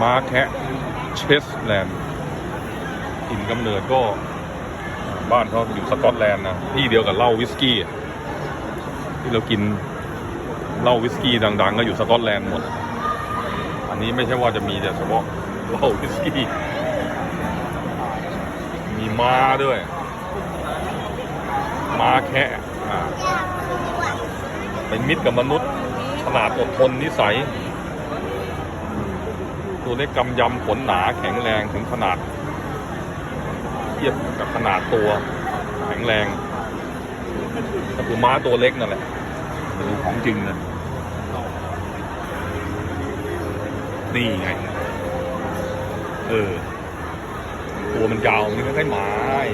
ม้าแคะเชสแลนด์ถิ่นกำเนิดก็บ้านเขาอยู่สกอตแลนด์นะที่เดียวกับเหล้าวิสกี้ ที่เรากินเหล้าวิสกี้ดัง ๆ ก็อยู่สกอตแลนด์หมด อันนี้ไม่ใช่ว่าจะมีแต่เฉพาะเหล้าวิสกี้ มีม้าด้วยม้าแคะอ่เป็นมิตรกับมนุษย์ ขนาดอดทนนิสัย ตัวเล็กกำยำขนหนาแข็งแรงถึงขนาด เทียบกับขนาดตัว แข็งแรงก็คือม้าตัวเล็กนั่นแหละดูของจริงเลยนี่ไง เออ ตัวมันยาวมันคล้ายๆหมาไอ้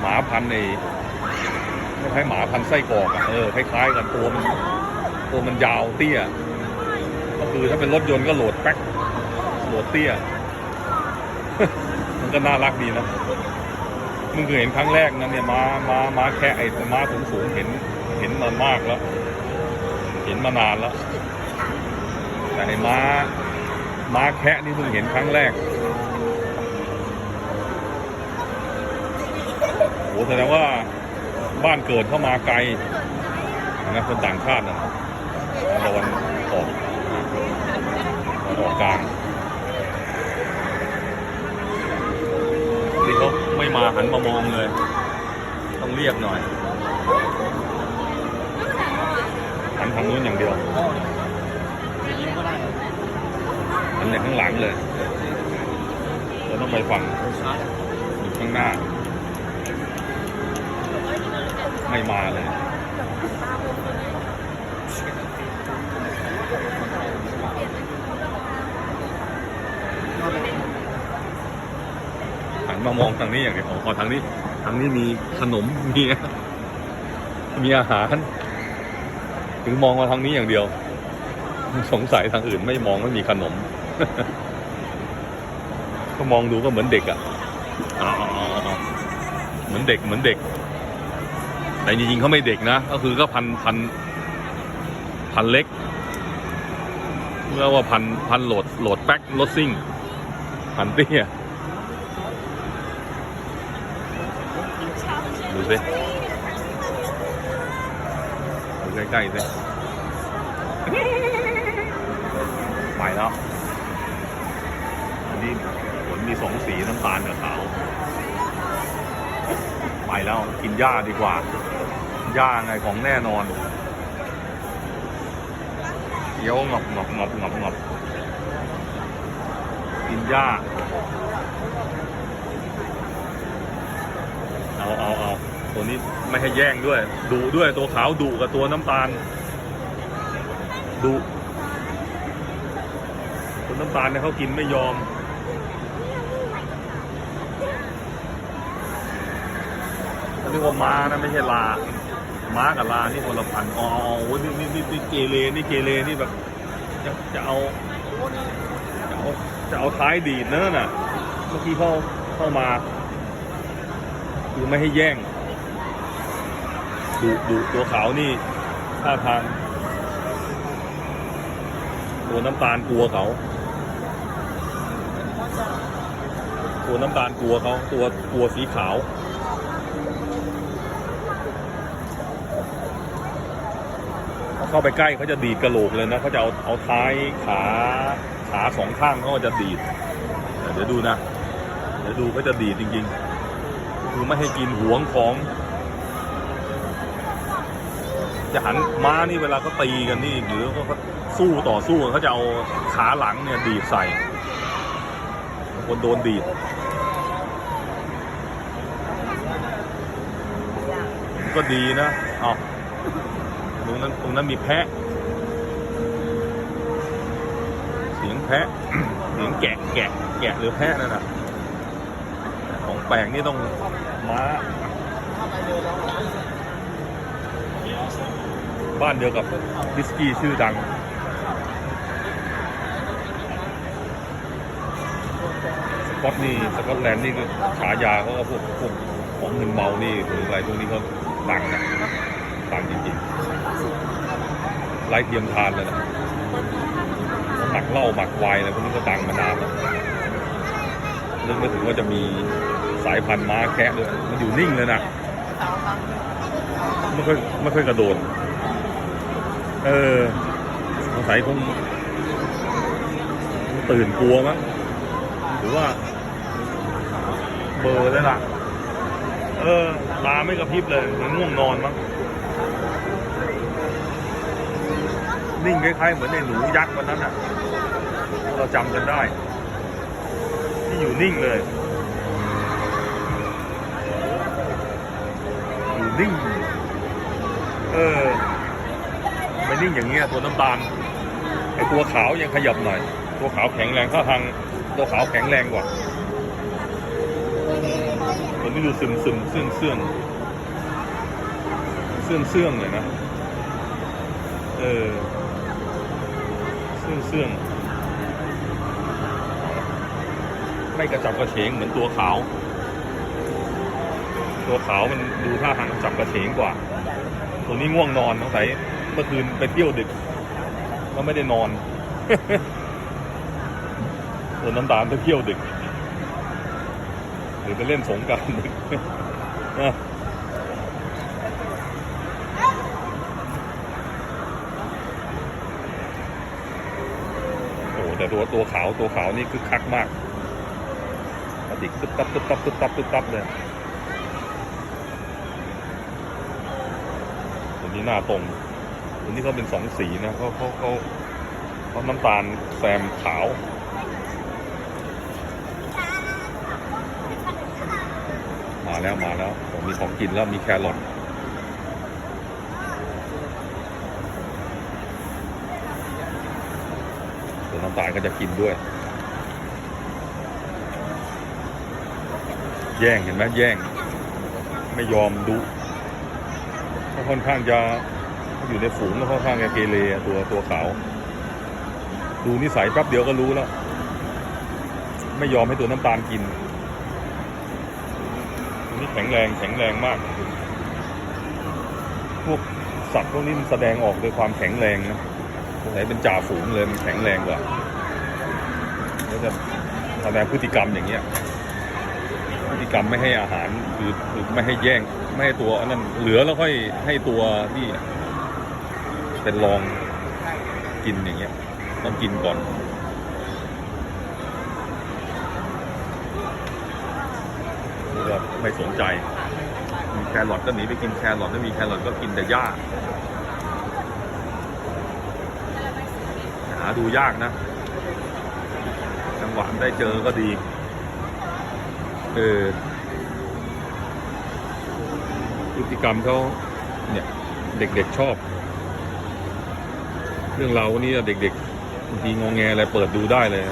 หมาพันในคล้ายๆหมาพันไส้กรอกอะเออคล้ายๆกันตัวมัน ตัวมันยาวเตี้ย คือถ้าเป็นรถยนต์ก็โหลดแป๊กโหลดเตี้ย มันก็น่ารักดีนะมึงเคยเห็นครั้งแรกนะเนี่ยม้าม้าม้าแค่ไอ้ม้าสูงสูงเห็นเห็นมามากแล้ว เห็นมานานแล้ว แต่ไอ้ม้าม้าแคะนี่เพิ่งเห็นครั้งแรกโหแสดงว่าบ้านเกิดเข้ามาไกลนะคนต่างชาตินะตะวัน บ่อกลางนี่เขาไม่มาหันมามองเลย ต้องเรียกหน่อย หันทางนู้นอย่างเดียวหันในข้างหลังเลยเราต้องไปฝั่งอยู่ข้างหน้า ไม่มาเลย มามองทางนี้อย่างเดียวพอทางนี้ ทางนี้มีขนมมีมีอาหาร ถึงมองมาทางนี้อย่างเดียว สงสัยทางอื่นไม่มองไม่มีขนม ก็มองดูก็เหมือนเด็กอะ่ะเหมือนเด็กเหมือนเด็ก แต่จริงๆเขาไม่เด็กนะ ก็คือก็พันพันพันเล็กเมื่อว่าพันพันโหลดโหลดแป๊กรถซิ่งพันเตี้ย ดูสิดูใกล้ๆสิไปแล้วอันนี้ขนมีสองสีน้ำตาลกับขาว ไปแล้วกินหญ้าดีกว่าหญ้าไงของแน่นอนเคี้ยวงับงับงับงับงับกินหญ้า เอาเอาเอาตัวนี้ไม่ให้แย่งด้วยดุด้วยตัวขาวดุกับตัวน้ำตาลดุตัวน้ำตาลเนี่ยเขากินไม่ยอม เรียกว่าม้านะไม่ใช่ลา ม้ากับลานี่คนละพันอ๋อโอ้นี่นี่นี่เกเรนี่เกเรนี่แบบจะจะเอาจะเอาจะเอาท้ายดีดนั่นน่ะ เมื่อกี้เข้าเข้ามา คือไม่ให้แย่งดุดุตัวขาวนี่ท่าทางตัวน้ำตาลกลัวเขา ตัวน้ำตาลกลัวเขา ตัวกลัวสีขาว เข้าไปใกล้เขาจะดีดกระโหลกเลยนะเขาจะเอาเอาท้ายขาขาสองข้างเขาจะดีด เดี๋ยวดูนะ เดี๋ยวดูเขาจะดีดจริง ๆ คือไม่ให้กินหวงของ จะหันม้านี่เวลาเขาตีกันนี่หรือเขาสู้ต่อสู้เขาจะเอาขาหลังเนี่ยดีใส่ คนโดนดีก็ดีนะเอาตรงนั้นตรงนั้นมีแพะ เสียงแพะ เสียงแกะแกะแกะหรือแพะนั่นน่ะ ปลกนี่ต้องม้าบ้านเดียวกับดิสกี้ชื่อดังสกอตนี่สกอตแลนด์นี่ก็ฉายาเขาก็พวกพวกของมึนเมานี่หรืออะไรพวกนี้เขาดังนะดังจริงๆไล่เทียมทานเลยนะหมักเหล้าหมักไวน์อะไรพวกนี้ก็ดังมานานแล้วนึกไม่ถึงว่าจะมี สายพันธุ์ม้าแคะด้วยมันอยู่นิ่งเลยนะไม่ค่อยไม่ค่อยกระโดด เออสงสัยคงตื่นกลัวมั้งหรือว่า เบอร์แล้วล่ะ เออตาไม่กระพริบเลยมันง่วงนอนมั้งนิ่งคล้ายๆเหมือนในหนูยักษ์วันนั้นอะ เราจำกันได้ ที่อยู่นิ่งเลย นิ่ง เออไม่นิ่งอย่างเงี้ยตัวน้ำตาลไอตัวขาวยังขยับหน่อย ตัวขาวแข็งแรงถ้าทางตัวขาวแข็งแรงกว่าตัวนี้ดูซึมซึมเสื่องเสื่องเสื่องเสื่องเลยนะ เออเสื่องเสื่องไม่กระจับกระเฉงเหมือนตัวขาว ตัวขาวมันดูท่าทางจับกระเฉงกว่า ตัวนี้ง่วงนอนสงสัยเมื่อคืนไปเที่ยวดึกก็ไม่ได้นอนตัวน้ำตาลไปเที่ยวดึก หรือไปเล่นสงการดึกนะโอ้แต่ตัวตัวขาวตัวขาวนี่คือคักมากกระดิกตึ๊บตับตึ๊บตับตึ๊บตับตึ๊บตับเลย ตัว นี้หน้าตรงตัวนี้เขาเป็นสองสีนะเขาเขาเขาเขาน้ำตาลแซมขาวมาแล้วมาแล้วผมมีของกินแล้วมีแครอทตัวน้ำตาลก็จะกินด้วย แย่งเห็นไหมแย่ง ไม่ยอมดู ค่อนข้างจะอยู่ในฝูงแล้วค่อนข้างจะเกเรตัวตัวขาวดูนิสัยแป๊บเดียวก็รู้แล้ว ไม่ยอมให้ตัวน้ำตาลกินตัวนี้แข็งแรงแข็งแรงมาก พวกสัตว์พวกนี้มันแสดงออกด้วยความแข็งแรงนะสงสัยเป็นจ่าฝูงเลยมันแข็งแรงกว่าแล้วจะแสดงพฤติกรรมอย่างเงี้ยพฤติกรรมไม่ให้อาหารคือไม่ให้แย่ง ไม่ให้ตัวอันนั้นเหลือแล้วค่อยให้ตัวที่เป็นรองกินอย่างเงี้ยต้องกินก่อนก็ไม่สนใจ มีแครอทก็หนีไปกินแครอทไม่มีแครอทก็กินแต่หญ้าหาดูยากนะ จังหวะได้เจอก็ดี เออ พฤติกรรมเขาเนี่ยเด็กๆชอบ เรื่องราวนี้เด็กๆบางทีงองแงอะไรเปิดดูได้เลย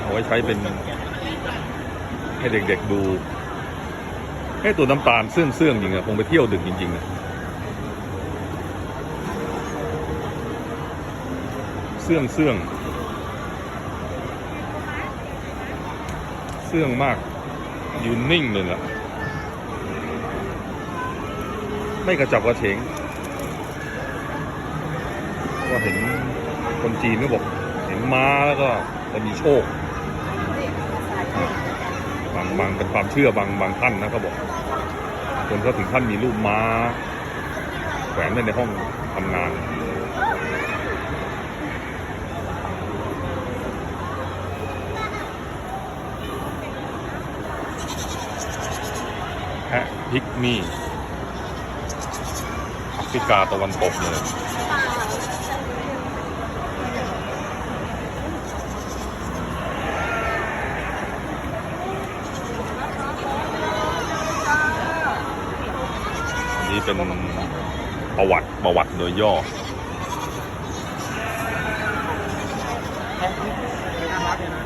เอาไว้ใช้เป็น ให้เด็กๆดูให้ตัวน้ำตาลเสื่องเสื่องๆจริงอะคงไปเที่ยวดึกจริงๆอะเสื่องเสื่องเสื่องมากยืนนิ่งเลยล่ะ ไม่กระจับกระเฉงก็เห็นคนจีนก็บอก เห็นม้าแล้วก็จะมีโชค บางบางเป็นความเชื่อบางบางท่านนะเขาบอกคนเขาถึงขั้นมีรูปม้า แขวนไว้ในห้องทำงานแพะพิกมี่ ฟริกาตะวันตกเลยนี่เป็นประวัติประวัติโดยย่อ น่ารักเลยนะ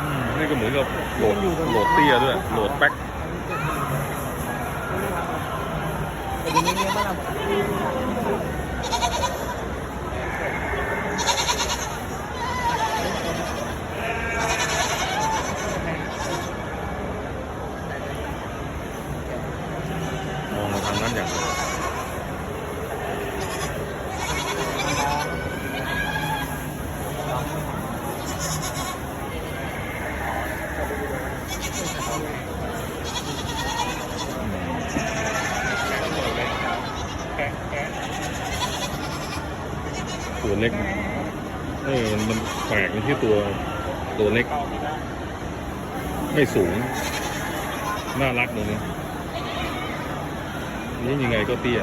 อืมนี่ ก็เหมือนกับโหลดโหลดเตี้ยด้วยโหลดแป๊ก เล็กนะเออมันแปลกที่ตัวตัวเล็ก ไม่สูง น่ารักเลยนะนี่ยังไงก็เตี้ย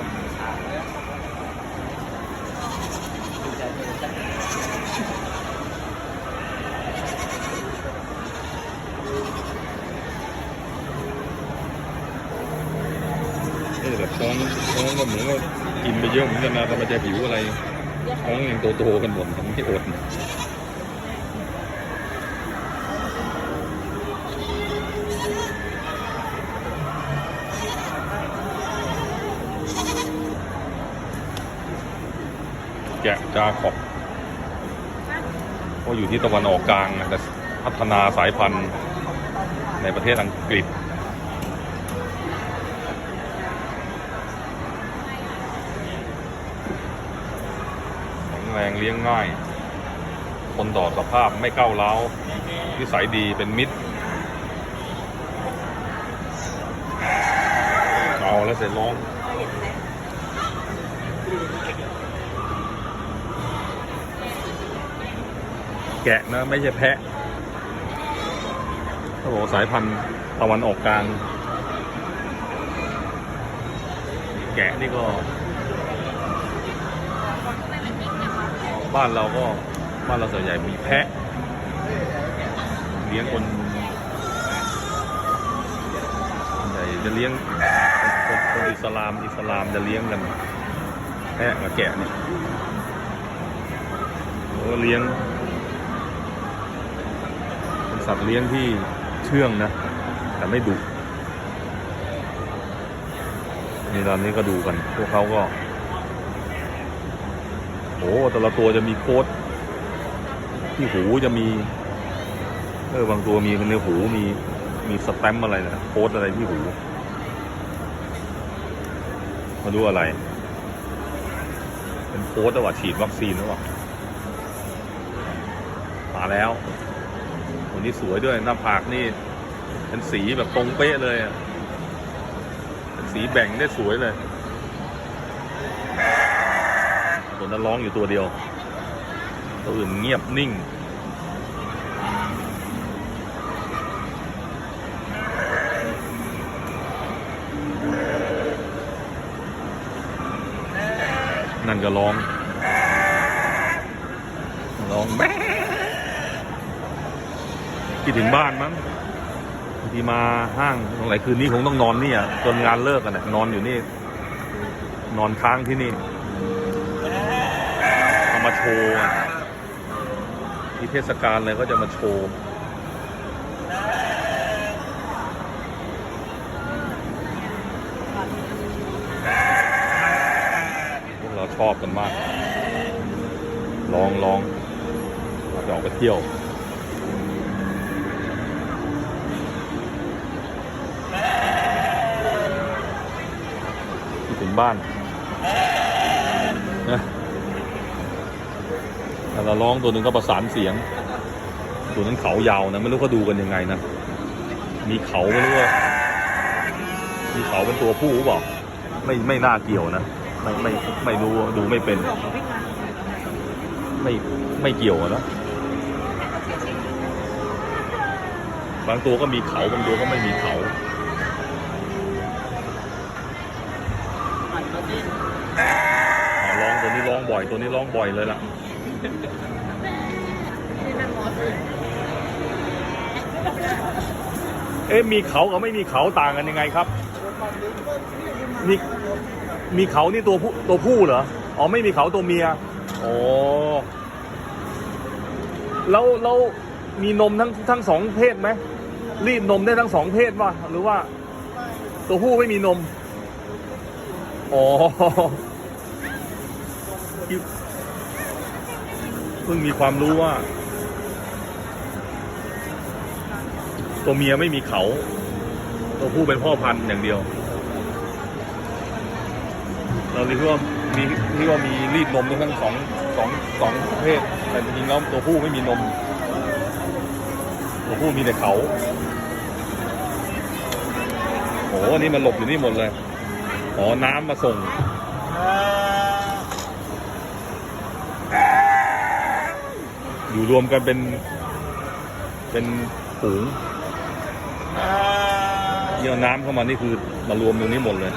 เออแต่ท้องท้องก็เหมือนว่ากินไปเยอะเหมือนกันนะแต่มันจะหิวอะไร ท้องยังโตๆกันหมดทำให้อดนะแกะจาขอบก็อยู่ที่ตะวันออกกลางนะแต่พัฒนาสายพันธุ์ในประเทศอังกฤษ ลี้ยงง่าย คนต่อสภาพไม่ก้าวร้าวนิสัยดีเป็นมิตร เอาแล้วเสร็จร้องแกะนะไม่ใช่แพะเขาบอกสายพันธุ์ตะวันออกกลาง แกะนี่ก็ บ้านเราก็บ้านเราส่วนใหญ่มีแพะเลี้ยงคนใหญ่จะเลี้ยงคนคนอิสลามอิสลามจะเลี้ยงกันแพะกับแกะเนี่ยโอ้เลี้ยงเป็นสัตว์เลี้ยงที่เชื่องนะ แต่ไม่ดุนี่ตอนนี้ก็ดูกัน พวกเขาก็ โอ้แต่ละตัวจะมีโค้ดที่หูจะมี เออบางตัวมีในหูมีมีสแตมป์อะไรนะโค้ดอะไรที่หู มาดูอะไร เป็นโค้ดรือว่าฉีดวัคซีนหรือเปล่ามาแล้วตัวนี้สวยด้วยหน้าผากนี่ เป็นสีแบบตรงเป๊ะเลยอะเป็นสีแบ่งได้สวยเลย ตัวนั้นร้องอยู่ตัวเดียว ตัวอื่นเงียบนิ่ง นั่นก็ร้อง ร้องแม่คิดถึงบ้านมั้งบางทีมาห้างตรงไหนคืนนี้คงต้องนอนนี่อะจนงานเลิกกันน่ะนอนอยู่นี่ นอนค้างที่นี่ มาโชว์อะที่เทศกาลเลยก็จะมาโชว์พวกเราชอบกันมาก ลองลองเราจะออกไปเที่ยวที่ถึงบ้านนะ แต่ละร้องตัวหนึ่งก็ประสานเสียง ตัวนั้นเขายาวนะไม่รู้เขาดูกันยังไงนะ มีเขาไม่รู้ว่ามีเขาเป็นตัวผู้หรือเปล่าไม่ไม่น่าเกี่ยวนะไม่ไม่ไม่รู้ดูไม่เป็น ไม่ไม่เกี่ยวนะบางตัวก็มีเขาบางตัวก็ไม่มีเขาอ่าร้องตัวนี้ร้องบ่อยตัวนี้ร้องบ่อยเลยล่ะ เอ๊ะมีเขากับไม่มีเขาต่างกันยังไงครับ มีมีเขานี่ตัวผู้ตัวผู้เหรอ อ๋อไม่มีเขาตัวเมีย โอ๋อแล้วแล้วมีนมทั้งทั้งสองเพศไหมรีดนมได้ทั้งสองเพศป่ะหรือว่า ตัวผู้ไม่มีนม อ๋อ พิ่งมีความรู้ว่า ตัวเมียไม่มีเขา ตัวผู้เป็นพ่อพันธุ์อย่างเดียว เราเรียกว่ามีเรียกว่ามีรีดนมทั้งสองสองสองเพศแต่จริงๆแล้วตัวผู้ไม่มีนม ตัวผู้มีแต่เขาโอ้โหอันนี่มันหลบอยู่นี่หมดเลย อ๋อ น้ำมาส่ง อยู่รวมกันเป็น เป็นฝูงเยี่ยน้ำเข้ามานี่คือมารวมตรงนี้หมดเลย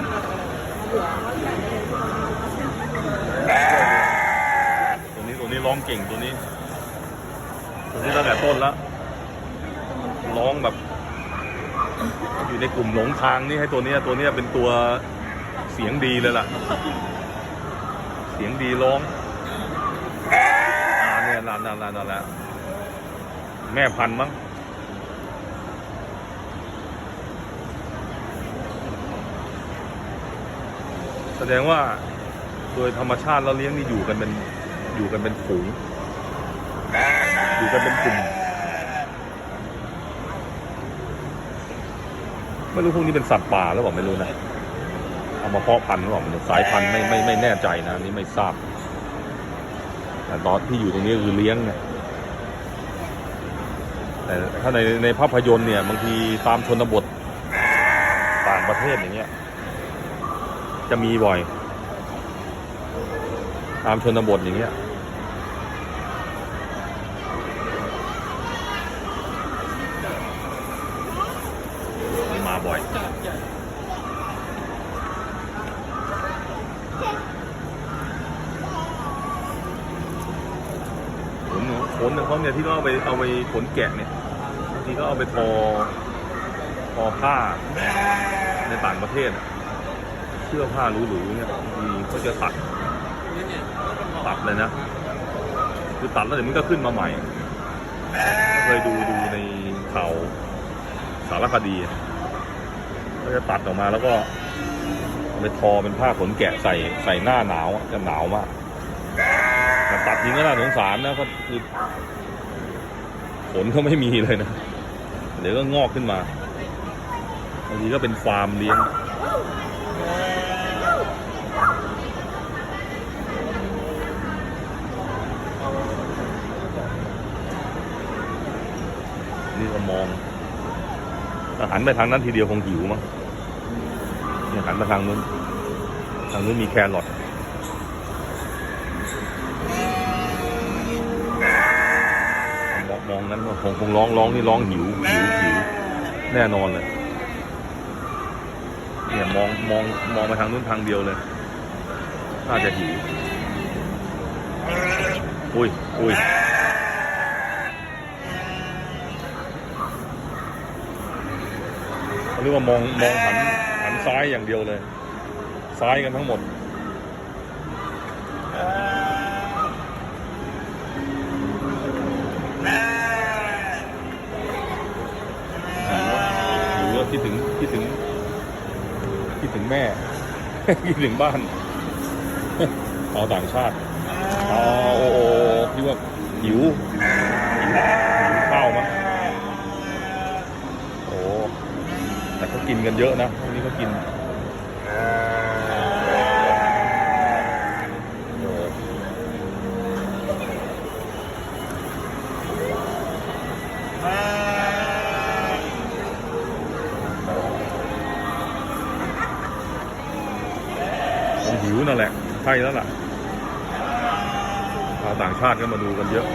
ตัวนี้ตัวนี้ร้องเก่งตัวนี้ตัวนี้ตั้งแต่ต้นแล้วร้องแบบ อยู่ในกลุ่มหลงทางนี่ให้ตัวนี้ตัวนี้เป็นตัวเสียงดีเลยล่ะ เสียงดีร้องาเนี่ยนั่นนั่นนั่นนั่นแหละแม่พันมั้งแสดงว่าโดยธรรมชาติแล้วเลี้ยงนี่อยู่กันเป็นอยู่กันเป็นฝูง อยู่กันเป็นกลุ่มไม่รู้พวกนี้เป็นสัตว์ป่าหรือเปล่าไม่รู้นะ เอามาเพาะพันธุ์หรือเปล่าสายพันธุ์ไม่ไม่ไม่แน่ใจนะนนี่ไม่ทราบ แต่ตอนที่อยู่ตรงนี้คือเลี้ยงไงแต่ถ้าในในภาพยนตร์เนี่ยบางทีตามชนบทต่างประเทศอย่างเงี้ย จะมีบ่อย ตามชนบทอย่างเงี้ย เขาเนี่ยที่เขาเอาไปเอาไปขนแกะเนี่ยบางทีก็เอาไปทอทอผ้าในต่างประเทศเสื้อผ้าหรูๆเนี่ยบางทีเขาจะตัดตัดเลยนะคือตัดแล้วเดี๋ยวมันก็ขึ้นมาใหม่เคยดูดูในข่าวสารคดีอะเขาจะตัดออกมาแล้วก็เอาไปทอเป็นผ้าขนแกะใส่ใส่หน้าหนาวจะหนาวมากแต่ตัดทิ้งก็น่าสงสารนะก็คือ ผลก็ไม่มีเลยนะ เดี๋ยวก็งอกขึ้นมาบางทีก็เป็นฟาร์มเลี้ยงนี่ก็มองถ้าหันไปทางนั้นทีเดียวคงหิวมั้งเนี่ยหันมาทางนู้น ทางนู้นมีแครอท นั้นคงคงร้องร้องนี่ร้องหิวหิวหิวแน่นอนเลยเนี่ยมองมองมองไปทางนู้นทางเดียวเลยน่าจะหิวอุ้ยอุ้ยเรียกว่ามองมองหันหันซ้ายอย่างเดียวเลย ซ้ายกันทั้งหมด หรือว่าคิดถึงคิดถึงคิดถึง แม่ คิดถึงบ้านเอาต่างชาติอ๋อโอ้โอ้คิดว่าหิวหิวหิวข้าวมั้งโอ้แต่เขากินกันเยอะนะพวกนี้เขากิน นั่นแหละใช่แล้วล่ะชาวต่างชาติก็มาดูกันเยอะ